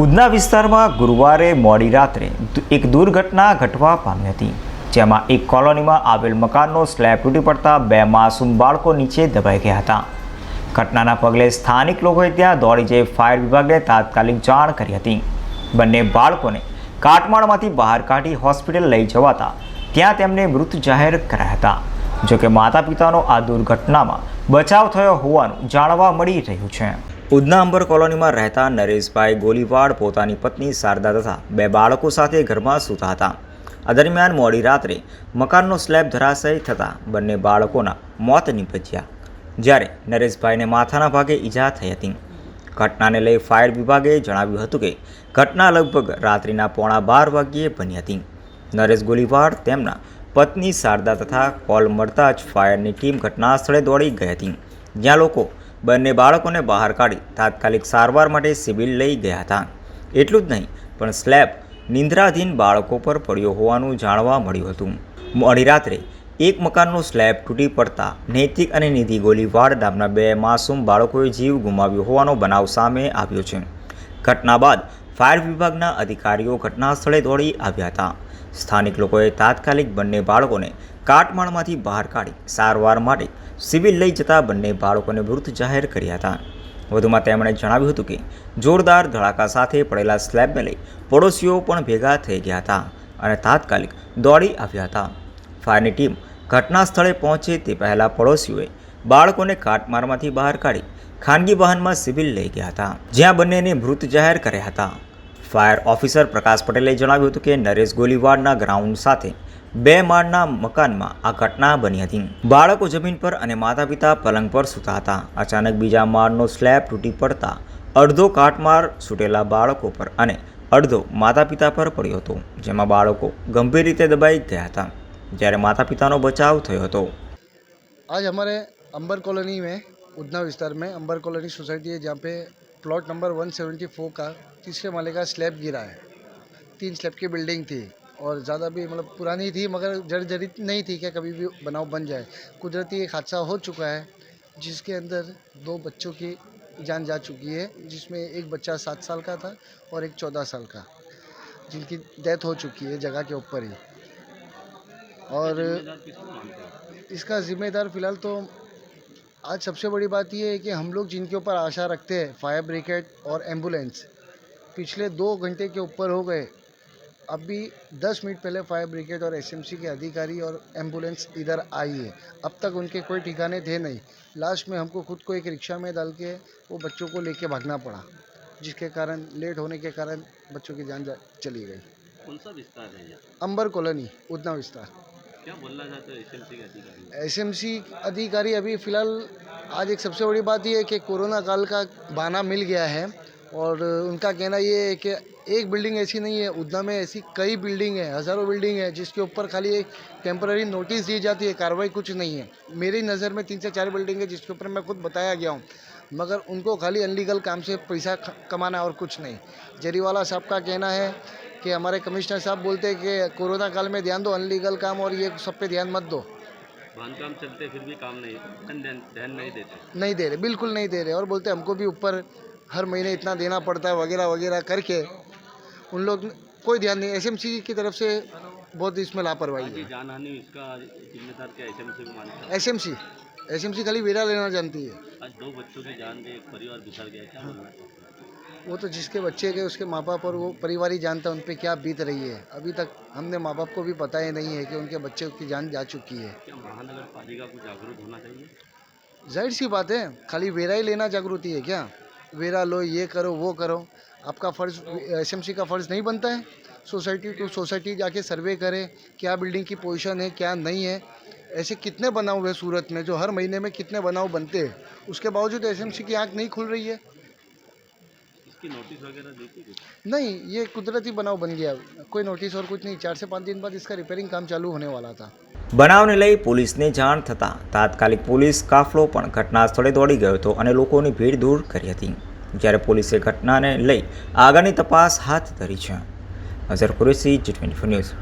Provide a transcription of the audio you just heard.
ઉધના વિસ્તારમાં ગુરુવારે મોડી રાત્રે એક દુર્ઘટના ઘટવા પામી હતી, જેમાં એક કોલોનીમાં આવેલ મકાનનો સ્લેબ તૂટી પડતા બે માસૂમ બાળકો નીચે દબાઈ ગયા હતા. ઘટનાના પગલે સ્થાનિક લોકોએ ત્યાં દોડી જઈ ફાયર વિભાગને તાત્કાલિક જાણ કરી હતી. બંને બાળકોને કાટમાળમાંથી બહાર કાઢી હોસ્પિટલ લઈ જવાતા ત્યાં તેમને મૃત જાહેર કરાયા હતા. જોકે માતા પિતાનો આ દુર્ઘટનામાં બચાવ થયો હોવાનું જાણવા મળી રહ્યું છે. ઉધના અંબર કોલોનીમાં રહેતા નરેશભાઈ ગોલીવાડ પોતાની પત્ની શારદા તથા બે બાળકો સાથે ઘરમાં સૂતા હતા. આ દરમિયાન મોડી રાત્રે મકાનનો સ્લેબ ધરાશયી થતાં બંને બાળકોના મોત નીપજ્યા. જ્યારે નરેશભાઈને માથાના ભાગે ઈજા થઈ હતી. ઘટનાને લઈ ફાયર વિભાગે જણાવ્યું હતું કે, ઘટના લગભગ રાત્રિના પોણા બાર વાગ્યે બની હતી. નરેશ ગોલીવાડ તેમના પત્ની શારદા તથા કોલ મળતા જ ફાયરની ટીમ ઘટના સ્થળે દોડી ગઈ હતી. જ્યાં લોકો બંને બાળકોને બહાર કાઢી તાત્કાલિક સારવાર માટે સિવિલ લઈ ગયા હતા. એટલું જ નહીં, પણ સ્લેબ નિંદ્રાધીન બાળકો પર પડ્યો હોવાનું જાણવા મળ્યું હતું. મોડી રાત્રે એક મકાનનો સ્લેબ તૂટી પડતા નૈતિક અને નિધિ ગોલીવાડ નામના બે માસૂમ બાળકોએ જીવ ગુમાવ્યો હોવાનો બનાવ સામે આવ્યો છે. ઘટના બાદ ફાયર વિભાગના અધિકારીઓ ઘટના સ્થળે દોડી આવ્યા હતા. સ્થાનિક લોકોએ તાત્કાલિક બંને બાળકોને કાટમાળમાંથી બહાર કાઢી સારવાર માટે સિવિલ લઈ જતા બંને બાળકોને મૃત જાહેર કર્યા હતા. વધુમાં તેમણે જણાવ્યું હતું કે, જોરદાર ધડાકા સાથે પડેલા સ્લેબને લઈ પડોશીઓ પણ ભેગા થઈ ગયા હતા અને તાત્કાલિક દોડી આવ્યા હતા. ફાયરની ટીમ ઘટના સ્થળે પહોંચે તે પહેલાં પડોશીઓએ બાળકોને કાટમાળમાંથી બહાર કાઢી ખાનગી વાહનમાં સિવિલ લઈ ગયા હતા, જ્યાં બંનેને મૃત જાહેર કર્યા હતા. ફાયર ઓફિસર પ્રકાશ પટેલે જણાવ્યું હતું કે નરેશ ગોલીવાડના ગ્રાઉન્ડ સાથે બે માળના મકાનમાં આ ઘટના બની હતી બાળકો જમીન પર અને માતા પિતા પલંગ પર સૂતા હતા અચાનક બીજા માળનો સ્લેબ તૂટી પડતા અડધો કાટમાળ છૂટેલા બાળકો પર અને અડધો માતા પિતા પર પડ્યો હતો જેમાં બાળકો ગંભીર રીતે દબાઈ ગયા હતા જ્યારે માતા પિતાનો બચાવ થયો હતો आज हमारे अंबर कॉलोनी में उधना विस्तार में अंबर कॉलोनी सोसाइटी है जहाँ पे प्लॉट नंबर 174 का तीसरे माले का स्लैब गिरा है। तीन स्लैब की बिल्डिंग थी और ज़्यादा भी मतलब पुरानी थी, मगर जड़ जर्जरित नहीं थी क्या कभी भी बनाव बन जाए। कुदरती एक हादसा हो चुका है, जिसके अंदर दो बच्चों की जान जा चुकी है, जिसमें एक बच्चा सात साल का था और एक चौदह साल का, जिनकी डेथ हो चुकी है जगह के ऊपर ही। और इसका जिम्मेदार फ़िलहाल तो आज सबसे बड़ी बात यह है कि हम लोग जिनके ऊपर आशा रखते हैं फायर ब्रिगेड और एंबुलेंस पिछले दो घंटे के ऊपर हो गए। अभी दस मिनट पहले फायर ब्रिगेड और एसएमसी के अधिकारी और एंबुलेंस इधर आई है। अब तक उनके कोई ठिकाने थे नहीं। लास्ट में हमको खुद को एक रिक्शा में डाल के वो बच्चों को लेके भागना पड़ा जिसके कारण लेट होने के कारण बच्चों की जान जा चली गई। कौन सा विस्तार है अंबर कॉलोनी उतना विस्तार। क्या बोलना चाहते हो एसएमसी के अधिकारी? एसएमसी अधिकारी अभी फ़िलहाल आज एक सबसे बड़ी बात यह है कि कोरोना काल का बहाना मिल गया है। और उनका कहना ये है कि एक बिल्डिंग ऐसी नहीं है उधना में ऐसी कई बिल्डिंग है हज़ारों बिल्डिंग है जिसके ऊपर खाली एक टेम्पररी नोटिस दी जाती है कार्रवाई कुछ नहीं है। मेरी नज़र में तीन से चार बिल्डिंग है जिसके ऊपर मैं खुद बताया गया हूँ मगर उनको खाली अनलीगल काम से पैसा कमाना और कुछ नहीं। जरीवाला साहब का कहना है कि हमारे कमिश्नर साहब बोलते हैं कि कोरोना काल में ध्यान दो अनलीगल काम और ये सब पे ध्यान मत दो। बांधकाम चलते फिर भी काम नहीं ध्यान नहीं देते। नहीं दे रहे बिल्कुल नहीं दे रहे और बोलते हमको भी ऊपर हर महीने इतना देना पड़ता है वगैरह वगैरह करके। उन लोग कोई ध्यान नहीं एसएमसी की तरफ़ से बहुत इसमें लापरवाही है जानहानि इसका जिम्मेदार क्या एसएमसी को मानता एसएमसी एसएमसी खाली वेरा लेना जानती है। आज दो बच्चों की जान गई परिवार बिछड़ गया क्या हो? वो तो जिसके बच्चे गए उसके माँ बाप और वो परिवार ही जानता है उन पर क्या बीत रही है। अभी तक हमने माँ बाप को भी पता ही नहीं है कि उनके बच्चे की जान जा चुकी है। क्या महानगर पालिका को जागरूक होना चाहिए? ज़ाहिर सी बात है खाली वेरा ही लेना जागृति है क्या? वेरा लो ये करो वो करो। आपका फ़र्ज़ एसएमसी का फ़र्ज़ नहीं बनता है। सोसाइटी टू सोसाइटी जाके सर्वे करें क्या बिल्डिंग की पोजीशन है क्या नहीं है। ऐसे कितने बनाव है सूरत में जो हर महीने में कितने बनाव बनते हैं। उसके बावजूद एसएमसी की आँख नहीं खुल रही है। इसकी नोटिस वगैरह नहीं ये कुदरती बनाव बन गया। कोई नोटिस और कुछ नहीं। चार से पाँच दिन बाद इसका रिपेयरिंग काम चालू होने वाला था। બનાવને લઈ પોલીસને જાણ થતાં તાત્કાલિક પોલીસ કાફલો પણ ઘટના સ્થળે દોડી ગયો હતો અને લોકોની ભીડ દૂર કરી હતી. જ્યારે પોલીસે ઘટનાને લઈ આગળની તપાસ હાથ ધરી છે. Azhar Qureshi G twenty news.